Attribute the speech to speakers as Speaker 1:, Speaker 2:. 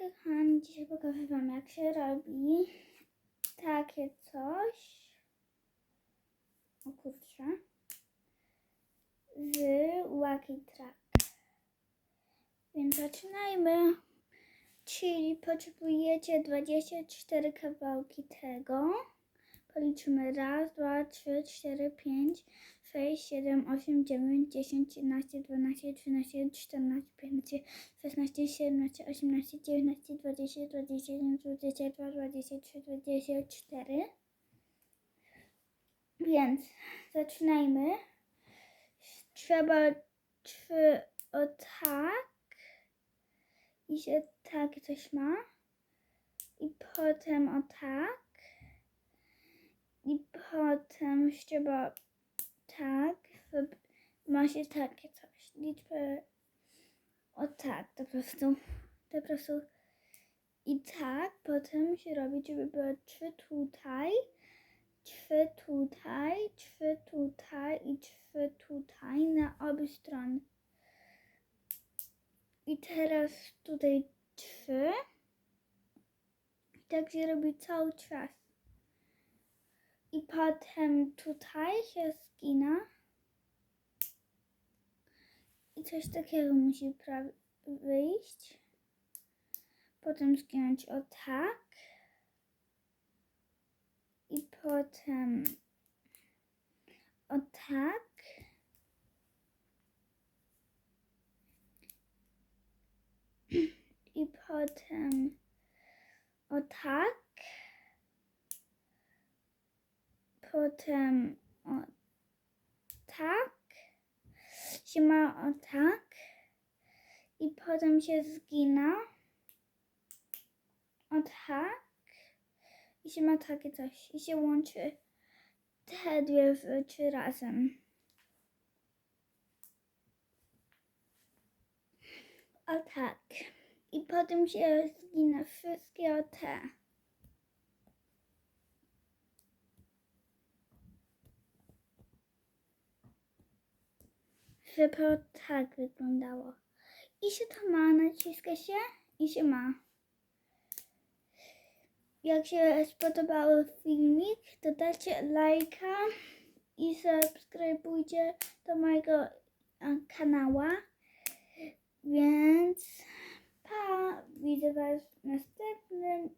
Speaker 1: kochani, dzisiaj pokażę Wam jak się robi takie coś. O kurczę. Z Track. Więc zaczynajmy. Czyli potrzebujecie 24 kawałki tego. Policzymy raz, dwa, trzy, cztery, pięć, sześć, siedem, osiem, dziewięć, dziesięć, jedenaście, dwanaście, trzynaście, czternaście, piętnaście, szesnaście, siedemnaście, osiemnaście, dziewiętnaście, dwadzieścia, dwadzieścia jeden, dwadzieścia dwa, dwadzieścia trzy, dwadzieścia cztery. Więc zaczynajmy. Trzeba trzy o tak i się takie coś ma. I potem o tak. Potem trzeba tak, ma się takie coś. Liczbę o tak, po prostu. Po prostu. I tak potem się robi, żeby było trzy tutaj, trzy tutaj, trzy tutaj i trzy tutaj na obie strony. I teraz tutaj trzy. I tak się robi cały czas. Potem tutaj się zgina. I coś takiego musi wyjść. Potem zginąć o tak. I potem o tak. I potem o tak. Potem o tak. Się ma o tak. I potem się zgina. O tak. I się ma takie coś. I się łączy te dwie rzeczy razem. O tak. I potem się zgina wszystkie o te. Żeby tak wyglądało. I się to ma, naciska się i się ma. Jak się spodobał filmik, to dajcie lajka i subskrybujcie do mojego kanała. Więc pa, widzę Was w następnym.